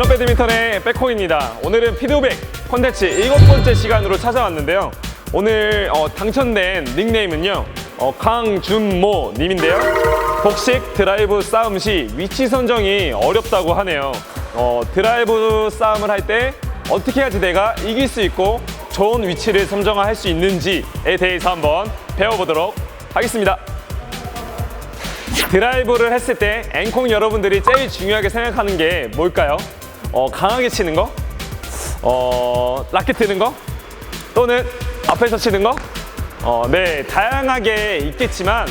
에너 배드민턴의 백호입니다. 오늘은 피드백 콘텐츠 일곱 번째 시간으로 찾아왔는데요. 오늘 어, 당첨된 닉네임은요. 어, 강준모 님인데요. 복식 드라이브 싸움 시 위치 선정이 어렵다고 하네요. 어, 드라이브 싸움을 할 때 어떻게 해야지 내가 이길 수 있고 좋은 위치를 선정할 수 있는지에 대해서 한번 배워보도록 하겠습니다. 드라이브를 했을 때 앵콩 여러분들이 제일 중요하게 생각하는 게 뭘까요? 어, 강하게 치는 거? 어, 라켓 트는 거? 또는 앞에서 치는 거? 어, 네, 다양하게 있겠지만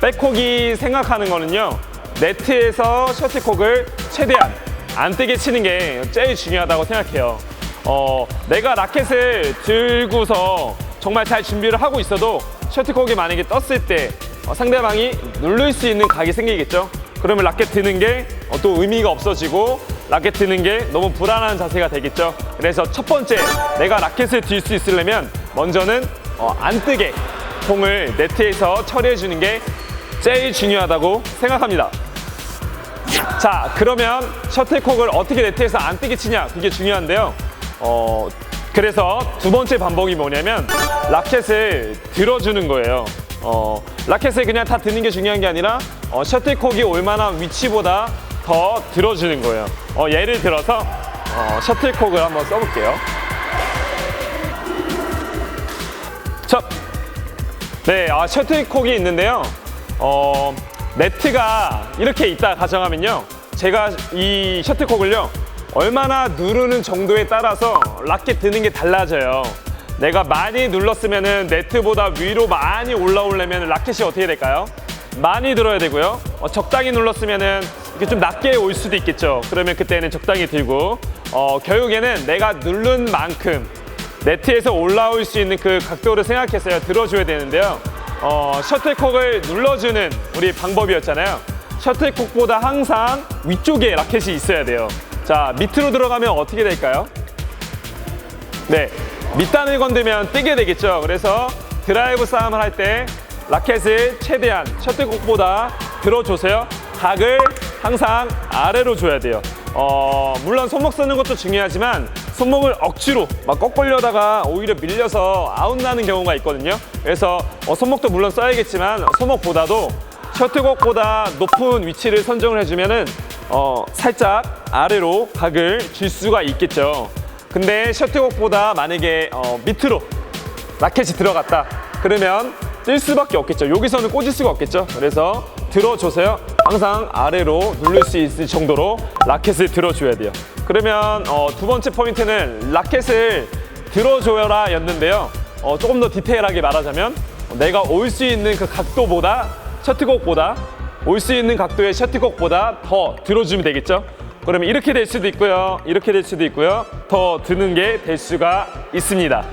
백콕이 생각하는 거는요. 네트에서 셔틀콕을 최대한 안 뜨게 치는 게 제일 중요하다고 생각해요. 어, 내가 라켓을 들고서 정말 잘 준비를 하고 있어도 셔틀콕이 만약에 떴을 때 어, 상대방이 누를 수 있는 각이 생기겠죠. 그러면 라켓 드는 게 또 의미가 없어지고 라켓 드는 게 너무 불안한 자세가 되겠죠. 그래서 첫 번째 내가 라켓을 들 수 있으려면 먼저는 어, 안 뜨게 공을 네트에서 처리해 주는 게 제일 중요하다고 생각합니다. 자, 그러면 셔틀콕을 어떻게 네트에서 안 뜨게 치냐 그게 중요한데요. 어, 그래서 두 번째 반복이 뭐냐면 라켓을 들어주는 거예요. 어, 라켓을 그냥 다 드는 게 중요한 게 아니라 어, 셔틀콕이 올 만한 위치보다 더 들어주는 거예요. 어, 예를 들어서 어, 셔틀콕을 한번 써볼게요. 첫, 네, 아, 셔틀콕이 있는데요. 어, 네트가 이렇게 있다 가정하면요. 제가 이 셔틀콕을요. 얼마나 누르는 정도에 따라서 라켓 드는 게 달라져요. 내가 많이 눌렀으면은 네트보다 위로 많이 올라오려면 라켓이 어떻게 될까요? 많이 들어야 되고요. 어, 적당히 눌렀으면은 이렇게 좀 낮게 올 수도 있겠죠. 그러면 그때는 적당히 들고 어, 결국에는 내가 누른 만큼 네트에서 올라올 수 있는 그 각도를 생각해서요 들어줘야 되는데요. 어, 셔틀콕을 눌러주는 우리 방법이었잖아요. 셔틀콕보다 항상 위쪽에 라켓이 있어야 돼요. 자 밑으로 들어가면 어떻게 될까요? 네, 밑단을 건들면 뜨게 되겠죠. 그래서 드라이브 싸움을 할때 라켓을 최대한 셔틀콕보다 들어줘서요. 각을 항상 아래로 줘야 돼요. 어, 물론 손목 쓰는 것도 중요하지만 손목을 억지로 막 꺾으려다가 오히려 밀려서 아웃 나는 경우가 있거든요. 그래서 어, 손목도 물론 써야겠지만 손목보다도 셔틀콕보다 높은 위치를 선정을 해주면은 어, 살짝 아래로 각을 줄 수가 있겠죠. 근데 셔틀콕보다 만약에 어, 밑으로 라켓이 들어갔다. 그러면 뜰 수밖에 없겠죠. 여기서는 꽂을 수가 없겠죠. 그래서 들어줘서요. 항상 아래로 누를 수 있을 정도로 라켓을 들어줘야 돼요. 그러면 어, 두 번째 포인트는 라켓을 들어줘라 였는데요. 어, 조금 더 디테일하게 말하자면 내가 올 수 있는 그 각도보다 셔틀콕보다 올 수 있는 각도의 셔틀콕보다 더 들어주면 되겠죠. 그러면 이렇게 될 수도 있고요. 이렇게 될 수도 있고요. 더 드는 게 될 수가 있습니다.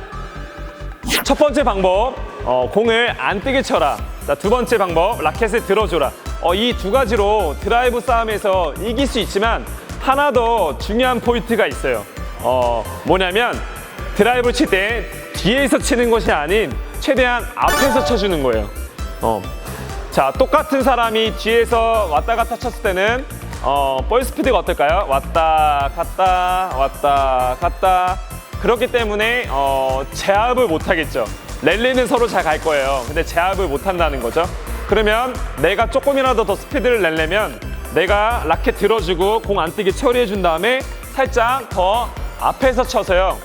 첫 번째 방법, 어, 공을 안 뜨게 쳐라. 자, 두 번째 방법, 라켓을 들어줘라. 어, 이 두 가지로 드라이브 싸움에서 이길 수 있지만 하나 더 중요한 포인트가 있어요. 어, 뭐냐면 드라이브 칠 때 뒤에서 치는 것이 아닌 최대한 앞에서 쳐주는 거예요. 어. 자, 똑같은 사람이 뒤에서 왔다 갔다 쳤을 때는 어, 볼 스피드가 어떨까요? 왔다 갔다 왔다 갔다 그렇기 때문에 어, 제압을 못 하겠죠. 랠리는 서로 잘 갈 거예요. 근데 제압을 못 한다는 거죠. 그러면 내가 조금이라도 더 스피드를 내려면 내가 라켓 들어주고 공 안 뜨게 처리해 준 다음에 살짝 더 앞에서 쳐서요.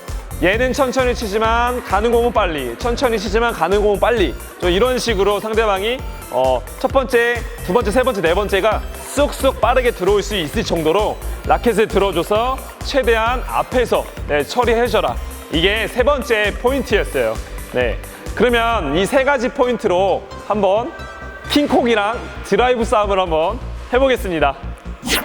얘는 천천히 치지만 가는 공은 빨리, 천천히 치지만 가는 공은 빨리. 좀 이런 식으로 상대방이 어, 첫 번째, 두 번째, 세 번째, 네 번째가 쑥쑥 빠르게 들어올 수 있을 정도로 라켓을 들어줘서 최대한 앞에서 네, 처리해줘라. 이게 세 번째 포인트였어요. 네. 그러면 이 세 가지 포인트로 한번 킹콕이랑 드라이브 싸움을 한번 해보겠습니다.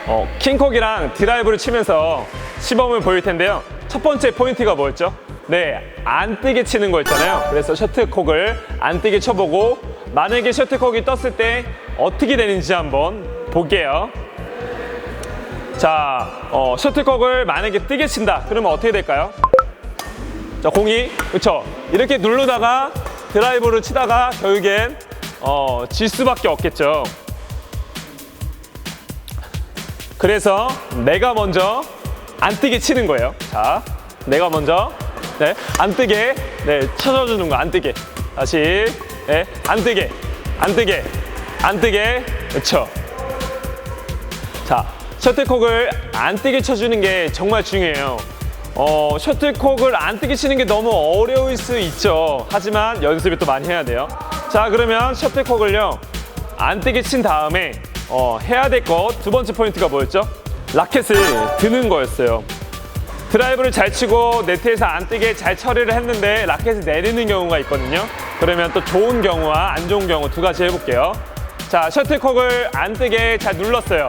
어, 킹콕이랑 드라이브를 치면서 시범을 보일 텐데요. 첫 번째 포인트가 뭐였죠? 네, 안 뜨게 치는 거였잖아요. 그래서 셔틀콕을 안 뜨게 쳐보고 만약에 셔틀콕이 떴을 때 어떻게 되는지 한번 볼게요. 자, 어, 셔틀콕을 만약에 뜨게 친다. 그러면 어떻게 될까요? 자, 공이 그렇죠. 이렇게 누르다가 드라이브를 치다가 결국엔 어, 질 수밖에 없겠죠. 그래서 내가 먼저 안 뜨게 치는 거예요. 자, 내가 먼저 네, 안 뜨게 네, 쳐줘주는 거 안 뜨게. 다시 네, 안 뜨게, 안 뜨게, 안 뜨게. 그렇죠. 자, 셔틀콕을 안 뜨게 쳐주는 게 정말 중요해요. 어, 셔틀콕을 안 뜨게 치는 게 너무 어려울 수 있죠. 하지만 연습을 또 많이 해야 돼요. 자, 그러면 셔틀콕을요, 안 뜨게 친 다음에 어, 해야 될 것 두 번째 포인트가 뭐였죠? 라켓을 드는 거였어요. 드라이브를 잘 치고 네트에서 안 뜨게 잘 처리를 했는데 라켓을 내리는 경우가 있거든요. 그러면 또 좋은 경우와 안 좋은 경우 두 가지 해볼게요. 자, 셔틀콕을 안 뜨게 잘 눌렀어요.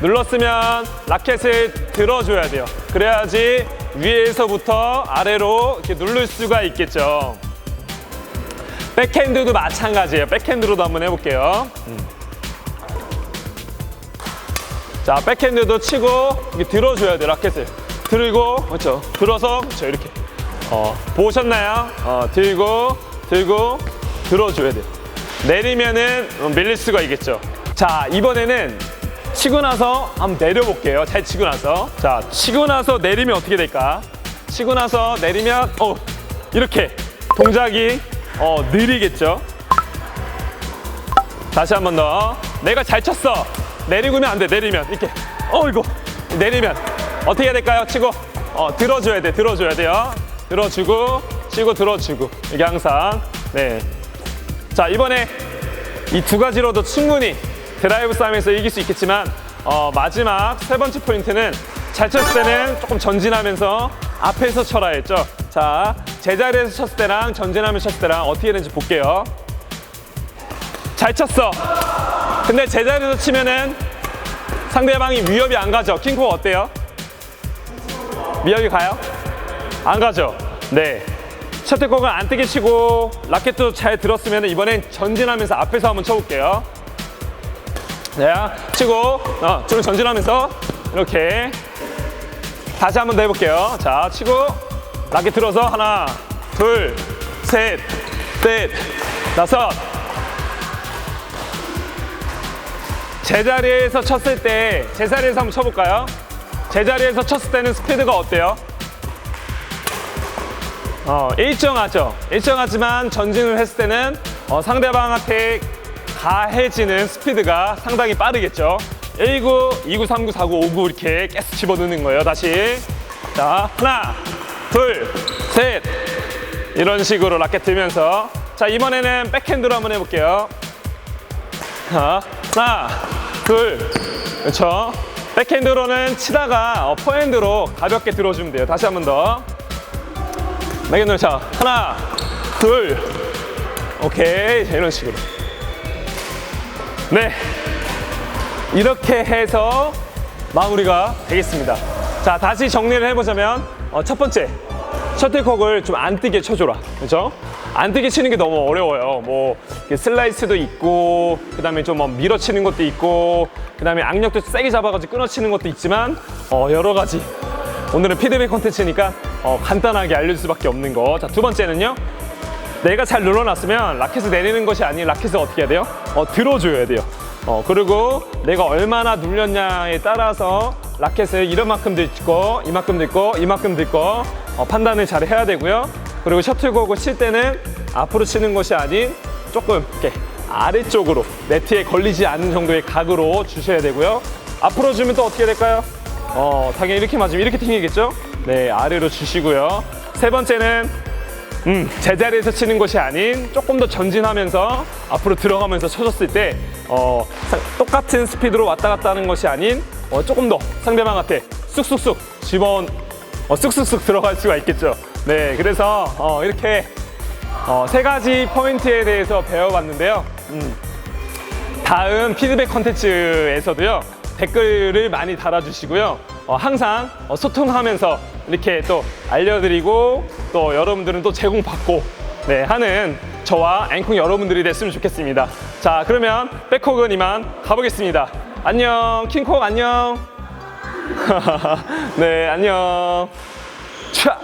눌렀으면 라켓을 들어줘야 돼요. 그래야지 위에서부터 아래로 이렇게 누를 수가 있겠죠. 백핸드도 마찬가지예요. 백핸드로도 한번 해볼게요. 음. 자, 백핸드도 치고 이렇게 들어줘야 돼요, 라켓을. 들고, 그렇죠. 들어서, 그렇죠, 이렇게. 어, 보셨나요? 어, 들고, 들고, 들어줘야 돼요. 내리면은 어, 밀릴 수가 있겠죠. 자, 이번에는 치고 나서 한번 내려볼게요. 잘 치고 나서. 자, 치고 나서 내리면 어떻게 될까? 치고 나서 내리면, 어, 이렇게 동작이 어, 느리겠죠. 다시 한 번 더. 내가 잘 쳤어. 내리고면 안 돼. 내리면 이렇게. 어이구. 내리면 어떻게 해야 될까요? 치고 어, 들어줘야 돼. 들어줘야 돼요. 들어주고 치고 들어주고 이게 항상 네. 자 이번에 이 두 가지로도 충분히 드라이브 싸움에서 이길 수 있겠지만 어, 마지막 세 번째 포인트는 잘 쳤을 때는 조금 전진하면서 앞에서 쳐라 했죠. 자 제자리에서 쳤을 때랑 전진하면서 쳤을 때랑 어떻게 되는지 볼게요. 잘 쳤어. 근데 제자리에서 치면은 상대방이 위협이 안 가죠. 킹콩 어때요? 위협이 가요? 안 가죠. 네. 셔틀콕을 안 뜨게 치고 라켓도 잘 들었으면 이번엔 전진하면서 앞에서 한번 쳐볼게요. 네, 치고 어, 좀 전진하면서 이렇게 다시 한 번 더 해볼게요. 자, 치고 라켓 들어서 하나, 둘, 셋, 넷, 다섯. 제자리에서 쳤을 때 제자리에서 한번 쳐볼까요? 제자리에서 쳤을 때는 스피드가 어때요? 어, 일정하죠. 일정하지만 전진을 했을 때는 어, 상대방한테 가해지는 스피드가 상당히 빠르겠죠. 19, 29, 39, 49, 59 이렇게 계속 집어넣는 거예요. 다시. 자, 하나, 둘, 셋. 이런 식으로 라켓 들면서. 자, 이번에는 백핸드로 한번 해볼게요. 자, 하나, 둘. 그렇죠. 백핸드로는 치다가 어, 포핸드로 가볍게 들어주면 돼요. 다시 한 번 더. 백핸드로 자, 하나, 둘. 오케이. 자, 이런 식으로. 네. 이렇게 해서 마무리가 되겠습니다. 자, 다시 정리를 해보자면, 어, 첫 번째, 셔틀콕을 좀 안 뜨게 쳐줘라. 그죠? 안 뜨게 치는 게 너무 어려워요. 뭐, 슬라이스도 있고, 그 다음에 좀 뭐 밀어치는 것도 있고, 그 다음에 악력도 세게 잡아가지고 끊어치는 것도 있지만, 어, 여러 가지. 오늘은 피드백 콘텐츠니까 어, 간단하게 알려줄 수밖에 없는 거. 자, 두 번째는요. 내가 잘 눌러놨으면 라켓을 내리는 것이 아닌 라켓을 어떻게 해야 돼요? 어, 들어줘야 돼요. 어, 그리고 내가 얼마나 눌렸냐에 따라서 라켓을 이만큼 들고, 이만큼 들고, 이만큼 들고 어, 판단을 잘 해야 되고요. 그리고 셔틀콕을 칠 때는 앞으로 치는 것이 아닌 조금 이렇게 아래쪽으로 네트에 걸리지 않는 정도의 각으로 주셔야 되고요. 앞으로 주면 또 어떻게 될까요? 어, 당연히 이렇게 맞으면 이렇게 튕기겠죠? 네, 아래로 주시고요. 세 번째는 음, 제자리에서 치는 것이 아닌 조금 더 전진하면서 앞으로 들어가면서 쳐줬을 때 어, 사- 똑같은 스피드로 왔다 갔다 하는 것이 아닌 어, 조금 더 상대방한테 쑥쑥쑥 집어 어, 쑥쑥쑥 들어갈 수가 있겠죠. 네, 그래서 어, 이렇게 어, 세 가지 포인트에 대해서 배워봤는데요. 음, 다음 피드백 컨텐츠에서도요 댓글을 많이 달아주시고요 어, 항상 어, 소통하면서 이렇게 또 알려드리고 또 여러분들은 또 제공받고 네, 하는 저와 앵콩 여러분들이 됐으면 좋겠습니다. 자 그러면 백콕은 이만 가보겠습니다. 안녕 킹콕 안녕. 네 안녕. 차.